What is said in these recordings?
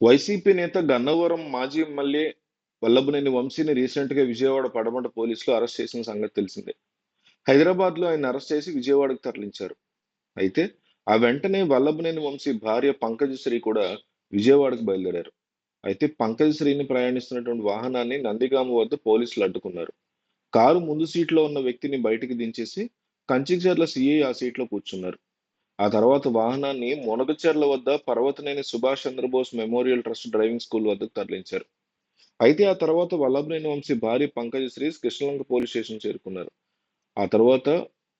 YCP నేత గన్నవరం మాజీ MLA Vallabhaneni వంశీని రీసెంట్గా విజయవాడ పడమట పోలీసులు అరెస్ట్ చేసిన సంగతి తెలిసిందే. హైదరాబాద్లో ఆయన అరెస్ట్ చేసి విజయవాడకు తరలించారు. అయితే ఆ వెంటనే వల్లభనేని వంశీ భార్య పంకజశ్రీ కూడా విజయవాడకు బయలుదేరారు. అయితే పంకజశ్రీని ప్రయాణిస్తున్నటువంటి వాహనాన్ని నందిగామ వద్ద పోలీసులు అడ్డుకున్నారు. కారు ముందు సీట్లో ఉన్న వ్యక్తిని బయటికి దించేసి కంచిచర్ల సిఐ ఆ సీట్లో కూర్చున్నారు. ఆ తర్వాత వాహనాన్ని మునగచెర్ల వద్ద Parvataneni Subhash Chandrabose Memorial Trust Driving School వద్దకు తరలించారు. అయితే ఆ తర్వాత వల్లభనేని వంశీ భార్య పంకజశ్రీ కృష్ణలంక పోలీస్ స్టేషన్ చేరుకున్నారు. ఆ తర్వాత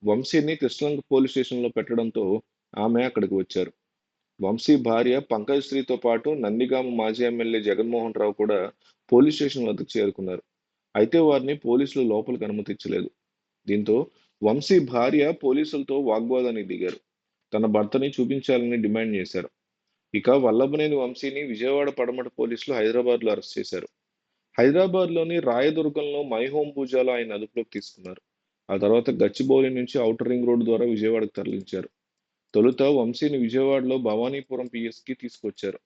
వంశీని కృష్ణలంక పోలీస్ స్టేషన్లో పెట్టడంతో ఆమె అక్కడికి వచ్చారు. వంశీ భార్య పంకజశ్రీతో పాటు నందిగామ మాజీ ఎమ్మెల్యే జగన్మోహన్ రావు కూడా పోలీస్ స్టేషన్ వద్దకు చేరుకున్నారు. అయితే వారిని పోలీసులు లోపలికి అనుమతించలేదు. దీంతో వంశీ భార్య పోలీసులతో వాగ్వాదానికి దిగారు. తన భర్తని చూపించాలని డిమాండ్ చేశారు. ఇక వల్లభనేని వంశీని విజయవాడ పడమట పోలీసులు హైదరాబాద్లో అరెస్ట్ చేశారు. హైదరాబాద్లోని రాయదుర్గంలో మై హోమ్ పూజాలో ఆయన అదుపులోకి తీసుకున్నారు. ఆ తర్వాత గచ్చిబౌలి నుంచి ఔటర్ రింగ్ రోడ్డు ద్వారా విజయవాడకు తరలించారు. తొలుత వంశీని విజయవాడలో భవానీపురం పిఎస్కి తీసుకొచ్చారు.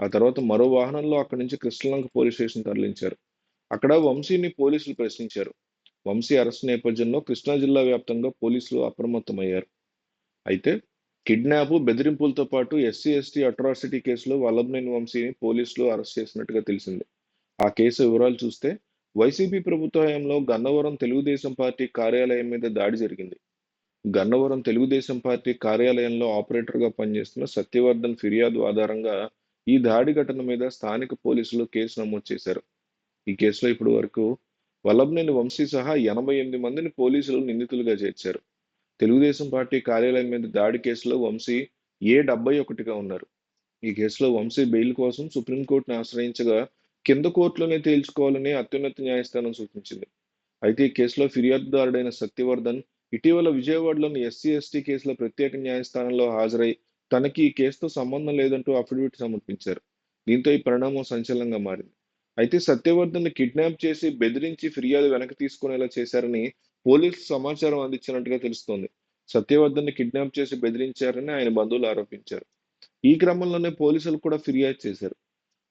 ఆ తర్వాత మరో వాహనంలో అక్కడి నుంచి కృష్ణలంక పోలీస్ స్టేషన్ తరలించారు. అక్కడ వంశీని పోలీసులు ప్రశ్నించారు. వంశీ అరెస్ట్ నేపథ్యంలో కృష్ణా జిల్లా వ్యాప్తంగా పోలీసులు అప్రమత్తమయ్యారు. అయితే కిడ్నాప్ బెదిరింపులతో పాటు ఎస్సీ ఎస్టీ అట్రాసిటీ కేసులో వల్లభనేని వంశీని పోలీసులు అరెస్ట్ చేసినట్టుగా తెలిసింది. ఆ కేసు వివరాలు చూస్తే వైసీపీ ప్రభుత్వ హయాంలో గన్నవరం తెలుగుదేశం పార్టీ కార్యాలయం మీద దాడి జరిగింది. గన్నవరం తెలుగుదేశం పార్టీ కార్యాలయంలో ఆపరేటర్గా పనిచేస్తున్న సత్యవర్ధన్ ఫిర్యాదు ఆధారంగా ఈ దాడి ఘటన మీద స్థానిక పోలీసులు కేసు నమోదు చేశారు. ఈ కేసులో ఇప్పటి వరకు వల్లభనేని వంశీ సహా ఎనభై ఎనిమిది మందిని పోలీసులు నిందితులుగా చేర్చారు. తెలుగుదేశం పార్టీ కార్యాలయం మీద దాడి కేసులో వంశీ ఏ డెబ్బై ఒకటిగా ఉన్నారు. ఈ కేసులో వంశీ బెయిల్ కోసం సుప్రీంకోర్టును ఆశ్రయించగా కింద కోర్టులోనే తేల్చుకోవాలని అత్యున్నత న్యాయస్థానం సూచించింది. అయితే ఈ కేసులో ఫిర్యాదుదారుడైన సత్యవర్ధన్ ఇటీవల విజయవాడలోని ఎస్సీ ఎస్టీ కేసుల ప్రత్యేక న్యాయస్థానంలో హాజరై తనకి ఈ కేసుతో సంబంధం లేదంటూ అఫిడవిట్ సమర్పించారు. దీంతో ఈ పరిణామం సంచలనంగా మారింది. అయితే సత్యవర్ధన్ కిడ్నాప్ చేసి బెదిరించి ఫిర్యాదు వెనక్కి తీసుకునేలా చేశారని పోలీసులు సమాచారం అందించినట్టుగా తెలుస్తోంది. సత్యవర్ధన్ కిడ్నాప్ చేసి బెదిరించారని ఆయన బంధువులు ఆరోపించారు. ఈ క్రమంలోనే పోలీసులు కూడా ఫిర్యాదు చేశారు.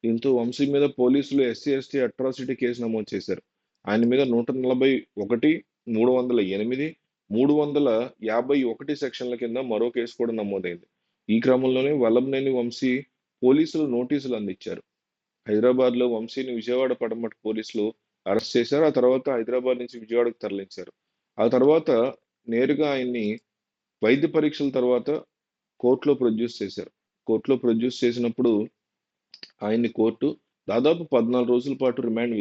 దీంతో వంశీ మీద పోలీసులు ఎస్సీ ఎస్టీ అట్రాసిటీ కేసు నమోదు చేశారు. ఆయన మీద నూట నలభై ఒకటి మూడు వందల ఎనిమిది మూడు వందల యాభై ఒకటి సెక్షన్ల కింద మరో కేసు కూడా నమోదైంది. ఈ క్రమంలోనే వల్లభనేని వంశీ పోలీసులు నోటీసులు అందించారు. హైదరాబాద్లో వంశీని విజయవాడ పడమటి పోలీసులు అరెస్ట్ చేశారు. ఆ తర్వాత హైదరాబాద్ నుంచి విజయవాడకు తరలించారు. ఆ తర్వాత నేరుగా ఆయన్ని వైద్య పరీక్షల తర్వాత కోర్టులో ప్రొడ్యూస్ చేశారు. కోర్టులో ప్రొడ్యూస్ చేసినప్పుడు ఆయన్ని కోర్టు దాదాపు పద్నాలుగు రోజుల పాటు రిమాండ్